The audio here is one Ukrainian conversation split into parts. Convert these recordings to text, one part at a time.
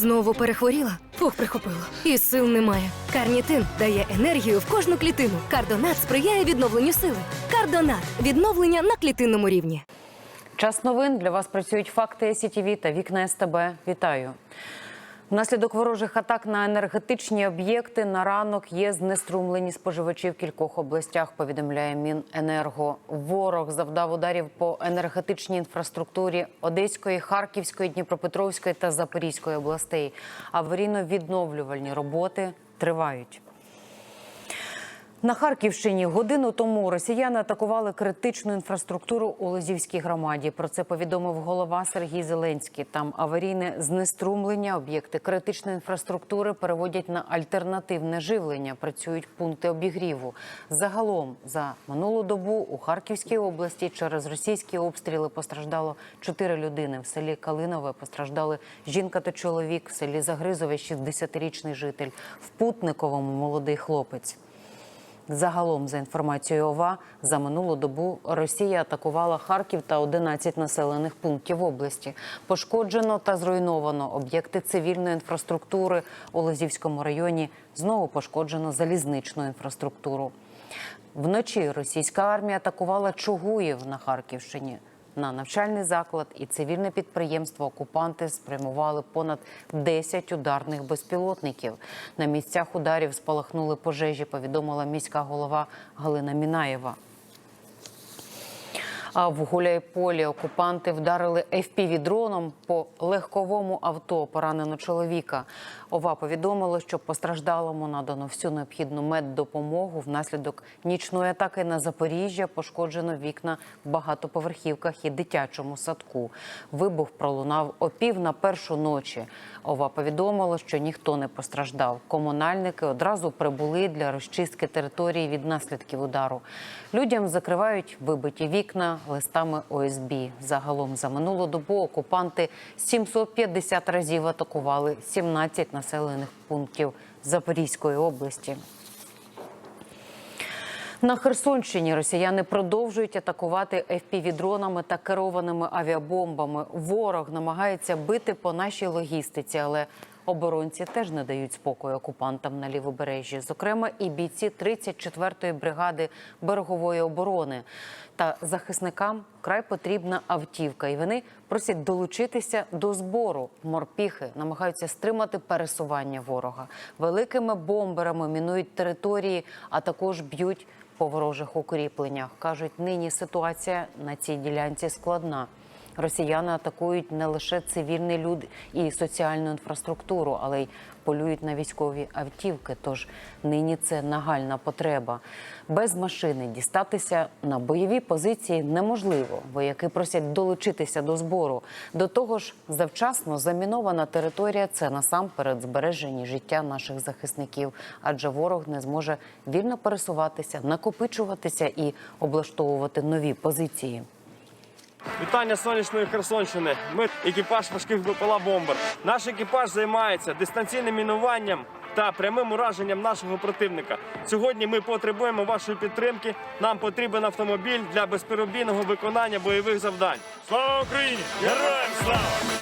Знову перехворіла? Фух, прихопило. І сил немає. Карнітин дає енергію в кожну клітину. Кардонат сприяє відновленню сили. Кардонат відновлення на клітинному рівні. Час новин для вас працюють факти СІТІВІ та вікна СТБ. Вітаю. Внаслідок ворожих атак на енергетичні об'єкти на ранок є знеструмлені споживачі в кількох областях. Повідомляє Міненерго. Ворог завдав ударів по енергетичній інфраструктурі Одеської, Харківської, Дніпропетровської та Запорізької областей. Аварійно-відновлювальні роботи тривають. На Харківщині годину тому росіяни атакували критичну інфраструктуру у Лозівській громаді. Про це повідомив голова Сергій Зеленський. Там аварійне знеструмлення, об'єкти критичної інфраструктури переводять на альтернативне живлення. Працюють пункти обігріву. Загалом за минулу добу у Харківській області через російські обстріли постраждало чотири людини. В селі Калинове постраждали жінка та чоловік. В селі Загризове 60-річний житель. В Путниковому молодий хлопець. Загалом, за інформацією ОВА, за минулу добу Росія атакувала Харків та 11 населених пунктів області. Пошкоджено та зруйновано об'єкти цивільної інфраструктури у Лозівському районі. Знову пошкоджено залізничну інфраструктуру. Вночі російська армія атакувала Чугуїв на Харківщині. На навчальний заклад і цивільне підприємство окупанти спрямували понад 10 ударних безпілотників. На місцях ударів спалахнули пожежі. Повідомила міська голова Галина Мінаєва. В Гуляйполі окупанти вдарили FPV-дроном по легковому авто. Поранено чоловіка. Ова повідомило, що постраждалому надано всю необхідну меддопомогу. Внаслідок нічної атаки на Запоріжжя пошкоджено вікна в багатоповерхівках і дитячому садку. Вибух пролунав о пів на першу ночі. Ова повідомило, що ніхто не постраждав. Комунальники одразу прибули для розчистки території від наслідків удару. Людям закривають вибиті вікна листами ОСБ. Загалом за минулу добу окупанти 750 разів атакували 17 населених пунктів Запорізької області. На Херсонщині росіяни продовжують атакувати FPV-дронами та керованими авіабомбами. Ворог намагається бити по нашій логістиці, але оборонці теж не дають спокою окупантам на лівобережжі. Зокрема, і бійці 34-ї бригади берегової оборони. Та захисникам край потрібна автівка, і вони просять долучитися до збору. Морпіхи намагаються стримати пересування ворога. Великими бомберами мінують території, а також б'ють по ворожих укріпленнях. Кажуть, нині ситуація на цій ділянці складна. Росіяни атакують не лише цивільний люд і соціальну інфраструктуру, але й полюють на військові автівки. Тож нині це нагальна потреба. Без машини дістатися на бойові позиції неможливо. Вояки просять долучитися до збору. До того ж, завчасно замінована територія це насамперед збереження життя наших захисників, адже ворог не зможе вільно пересуватися, накопичуватися і облаштовувати нові позиції. Вітання сонячної Херсонщини. Ми екіпаж важких БПЛА бомбер. Наш екіпаж займається дистанційним мінуванням та прямим ураженням нашого противника. Сьогодні ми потребуємо вашої підтримки. Нам потрібен автомобіль для безперебійного виконання бойових завдань. Слава Україні! Героям слава!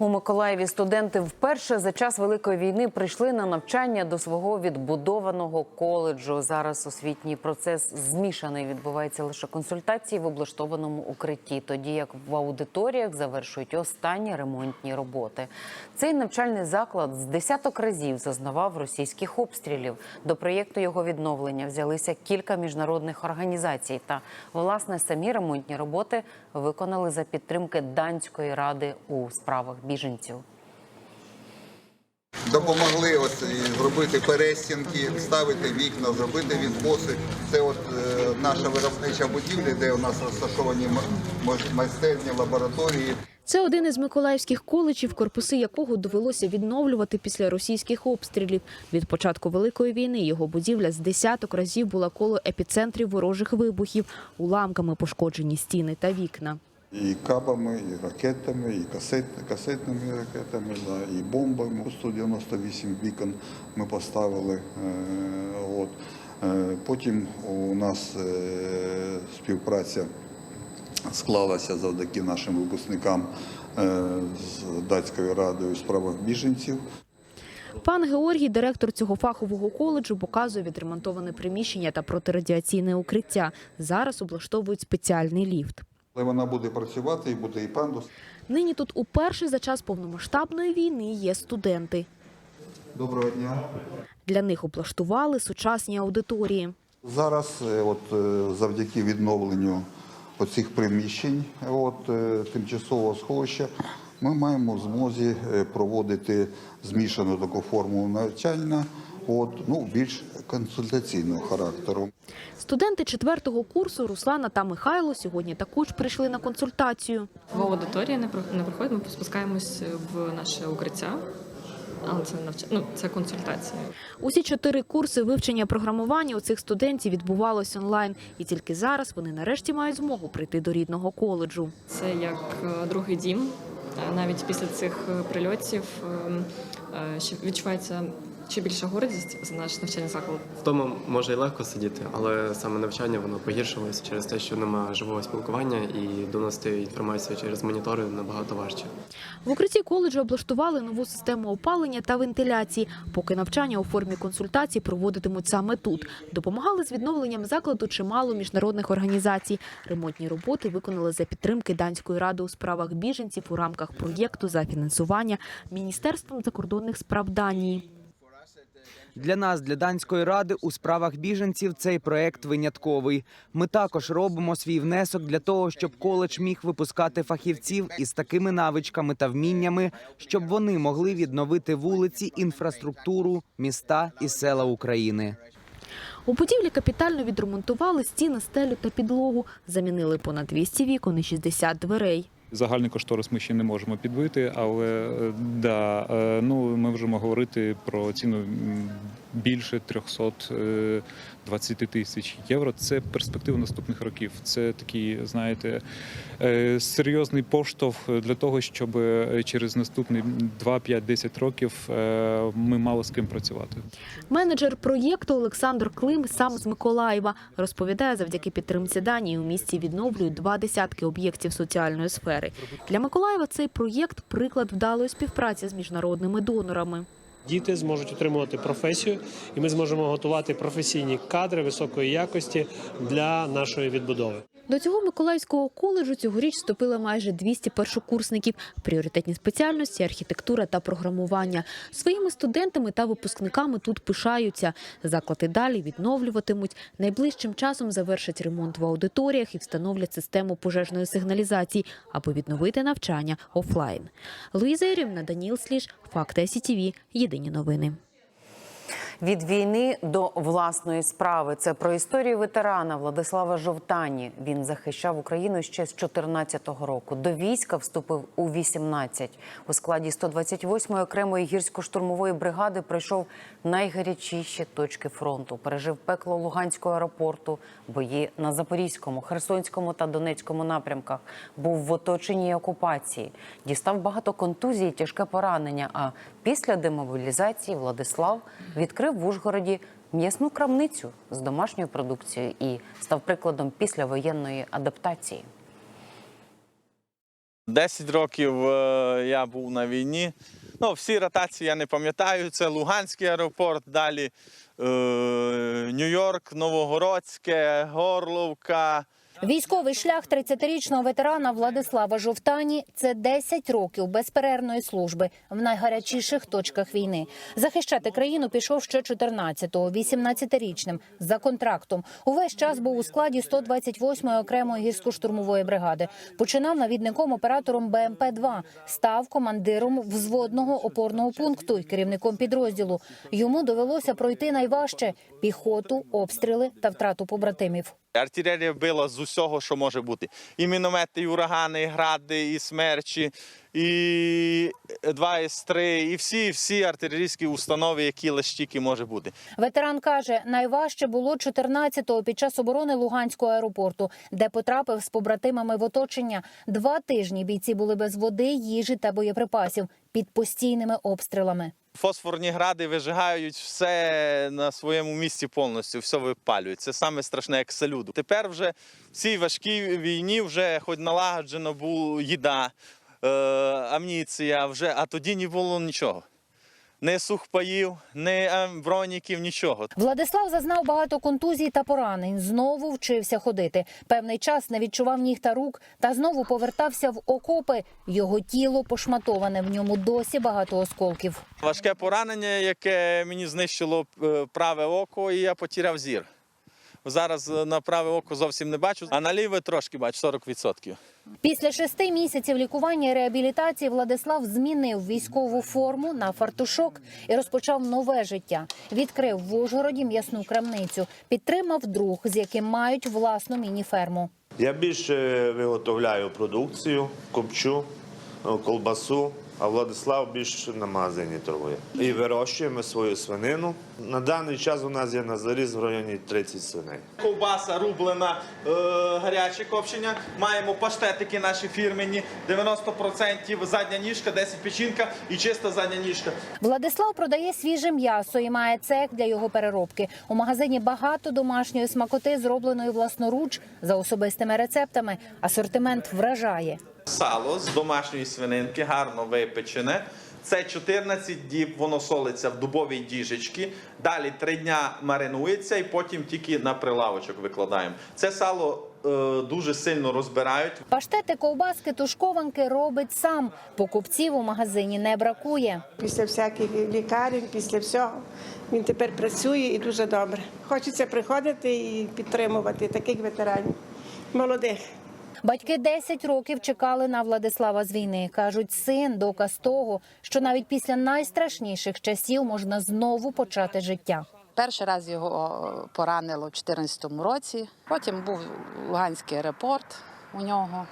У Миколаєві студенти вперше за час великої війни прийшли на навчання до свого відбудованого коледжу. Зараз освітній процес змішаний. Відбуваються лише консультації в облаштованому укритті, тоді як в аудиторіях завершують останні ремонтні роботи. Цей навчальний заклад з десяток разів зазнавав російських обстрілів. До проєкту його відновлення взялися кілька міжнародних організацій. Та власне самі ремонтні роботи виконали за підтримки данської ради у справах біженців. Допомогли от зробити перестінки, вставити вікна, зробити відкоси. Це от е, наша виробнича будівля, де у нас розташовані майстерні, лабораторії. Це один із миколаївських коледжів, корпуси якого довелося відновлювати після російських обстрілів. Від початку великої війни його будівля з десяток разів була коло епіцентрів ворожих вибухів, уламками пошкоджені стіни та вікна. І кабами, і ракетами, і касет, касетними ракетами, да, і бомбами. 198 вікон ми поставили. Е, от. Е, потім у нас е, співпраця склалася завдяки нашим випускникам з датською радою у справах біженців. Пан Георгій, директор цього фахового коледжу, показує відремонтоване приміщення та протирадіаційне укриття. Зараз облаштовують спеціальний ліфт. Але вона буде працювати і буде і пандус. Нині тут уперше за час повномасштабної війни є студенти. Доброго дня. Для них облаштували сучасні аудиторії. Зараз, е, от е, завдяки відновленню оцих приміщень, от е, тимчасового сховища, ми маємо в змозі проводити змішану таку форму навчання, от ну більш консультаційного характеру. Студенти четвертого курсу Руслана та Михайло сьогодні також прийшли на консультацію. В аудиторії не приходимо, ми спускаємось в наше укриття. Але це навч... ну, це консультація. Усі чотири курси вивчення програмування у цих студентів відбувалось онлайн, і тільки зараз вони нарешті мають змогу прийти до рідного коледжу. Це як е, другий дім. Е, Навіть після цих е, прильотів е, е, ще відчувається ще більша гордість за наш навчальний заклад. Вдома може і легко сидіти, але саме навчання воно погіршилось через те, що немає живого спілкування і доносити інформацію через монітори набагато важче. В укритті коледжу облаштували нову систему опалення та вентиляції. Поки навчання у формі консультацій проводитимуть саме тут. Допомагали з відновленням закладу чимало міжнародних організацій. Ремонтні роботи виконали за підтримки Данської ради у справах біженців у рамках проєкту за фінансування Міністерством закордонних справ Данії. Для нас, для данської ради, у справах біженців цей проект винятковий. Ми також робимо свій внесок для того, щоб коледж міг випускати фахівців із такими навичками та вміннями, щоб вони могли відновити вулиці, інфраструктуру, міста і села України. У будівлі капітально відремонтували стіни, стелю та підлогу. Замінили понад 200 вікон і 60 дверей. Загальний кошторис ми ще не можемо підбити, але е, да, е, ну ми можемо говорити про ціну більше 300 20 тисяч євро. Це перспектива наступних років. Це такий, знаєте, е, серйозний поштовх для того, щоб е, через наступні 2-5-10 років е, ми мали з ким працювати. Менеджер проєкту Олександр Клим сам з Миколаєва розповідає завдяки підтримці дані у місті відновлюють два десятки об'єктів соціальної сфери. Для Миколаєва цей проєкт приклад вдалої співпраці з міжнародними донорами. Діти зможуть отримувати професію, і ми зможемо готувати професійні кадри високої якості для нашої відбудови. До цього Миколаївського коледжу цьогоріч вступили майже 200 першокурсників. Пріоритетні спеціальності архітектура та програмування. Своїми студентами та випускниками тут пишаються. Заклад і далі відновлюватимуть. Найближчим часом завершать ремонт в аудиторіях і встановлять систему пожежної сигналізації, аби відновити навчання офлайн. Луїза Єрівна, Даніл Сліж, Факти СІТІВІ. Єдині новини. Від війни до власної справи. Це про історію ветерана Владислава Жовтані. Він захищав Україну ще з 14-го року. До війська вступив у 18. У складі 128-ї окремої гірсько-штурмової бригади пройшов найгарячіші точки фронту. Пережив пекло Луганського аеропорту, бої на Запорізькому, Херсонському та Донецькому напрямках. Був в оточенні окупації. Дістав багато контузій, тяжке поранення. А після демобілізації Владислав відкрив в Ужгороді м'ясну крамницю з домашньою продукцією і став прикладом післявоєнної адаптації. 10 років е, я був на війні. Ну, всі ротації я не пам'ятаю. Це Луганський аеропорт, далі е, Нью-Йорк, Новогородське, Горловка. Військовий шлях 30-річного ветерана Владислава Жовтані – це 10 років безперервної служби в найгарячіших точках війни. Захищати країну пішов ще 14-го, 18-річним, за контрактом. Увесь час був у складі 128-ї окремої гірсько-штурмової бригади. Починав навідником оператором БМП-2, став командиром взводного опорного пункту і керівником підрозділу. Йому довелося пройти найважче – піхоту, обстріли та втрату побратимів. Артилерія била з усього, що може бути. І міномети, і урагани, і гради, і смерчі, і 2 С-3, і всі, всі артилерійські установи, які лише тільки може бути. Ветеран каже, найважче було 14-го під час оборони Луганського аеропорту, де потрапив з побратимами в оточення. Два тижні бійці були без води, їжі та боєприпасів під постійними обстрілами. Фосфорні гради вижигають все на своєму місці повністю, все випалюють. Це саме страшне, як салюду. Тепер вже в цій важкій війні вже хоч налагоджена була їда. е, амніція, вже, а тоді не було нічого. Не сухпаїв, не броніків, нічого. Владислав зазнав багато контузій та поранень. Знову вчився ходити. Певний час не відчував ніг та рук, та знову повертався в окопи. Його тіло пошматоване. В ньому досі багато осколків. Важке поранення, яке мені знищило е, праве око, і я потіряв зір. Зараз е, на праве око зовсім не бачу, а на ліве трошки бачу 40%. Після шести місяців лікування і реабілітації Владислав змінив військову форму на фартушок і розпочав нове життя. Відкрив в Ужгороді м'ясну крамницю, підтримав друг, з яким мають власну міні-ферму. Я більше виготовляю продукцію, копчу, е, колбасу, а Владислав більше на магазині торгує. І вирощуємо свою свинину. На даний час у нас є на заріз в районі 30 свиней. Ковбаса рублена, е, гаряче копчення. Маємо паштетики наші фірмені, 90% задня ніжка, 10 печінка і чиста задня ніжка. Владислав продає свіже м'ясо і має цех для його переробки. У магазині багато домашньої смакоти, зробленої власноруч за особистими рецептами. Асортимент вражає. Сало з домашньої свининки, гарно випечене. Це 14 діб, воно солиться в дубовій діжечці. Далі 3 дня маринується і потім тільки на прилавочок викладаємо. Це сало е, дуже сильно розбирають. Паштети, ковбаски, тушкованки робить сам. Покупців у магазині не бракує. Після всяких лікарень, після всього він тепер працює і дуже добре. Хочеться приходити і підтримувати таких ветеранів, молодих. Батьки 10 років чекали на Владислава з війни. кажуть, син доказ того, що навіть після найстрашніших часів можна знову почати життя. Перший раз його поранило в 2014 році. Потім був Луганський аеропорт у нього.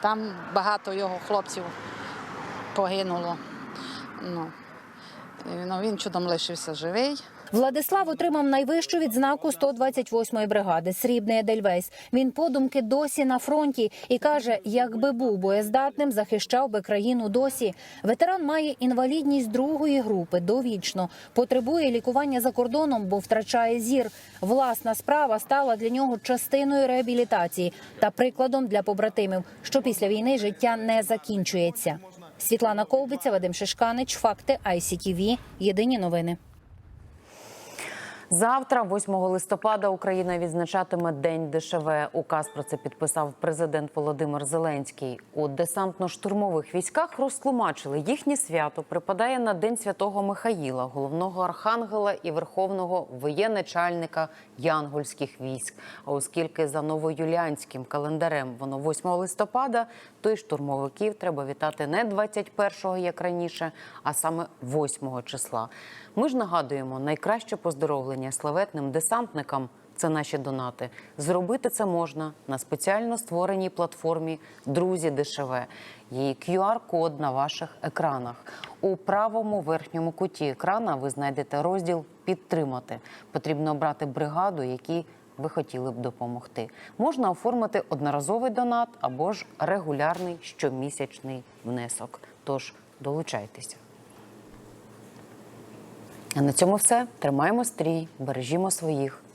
Там багато його хлопців погинуло. Ну, ну, він чудом лишився живий. Владислав отримав найвищу відзнаку 128-ї бригади Срібний Едельвейс. Він подумки досі на фронті і каже, якби був боєздатним, захищав би країну досі. Ветеран має інвалідність другої групи довічно. Потребує лікування за кордоном, бо втрачає зір. Власна справа стала для нього частиною реабілітації та прикладом для побратимів, що після війни життя не закінчується. Світлана Ковбиця, Вадим Шишканич, факти ICTV. Єдині новини. Завтра, 8 листопада, Україна відзначатиме День ДШВ. Указ про це підписав президент Володимир Зеленський. У десантно-штурмових військах розтлумачили, їхнє свято припадає на День святого Михаїла, головного архангела і верховного воєначальника янгольських військ. А оскільки за новоюліанським календарем воно 8 листопада, то й штурмовиків треба вітати не 21-го, як раніше, а саме 8-го числа. Ми ж нагадуємо найкраще поздоровлення славетним десантникам. Це наші донати. Зробити це можна на спеціально створеній платформі Друзі ДШВ. Її QR-код на ваших екранах. У правому верхньому куті екрана ви знайдете розділ Підтримати. Потрібно обрати бригаду, якій ви хотіли б допомогти. Можна оформити одноразовий донат або ж регулярний щомісячний внесок. Тож долучайтеся. А на цьому все. Тримаємо стрій, бережімо своїх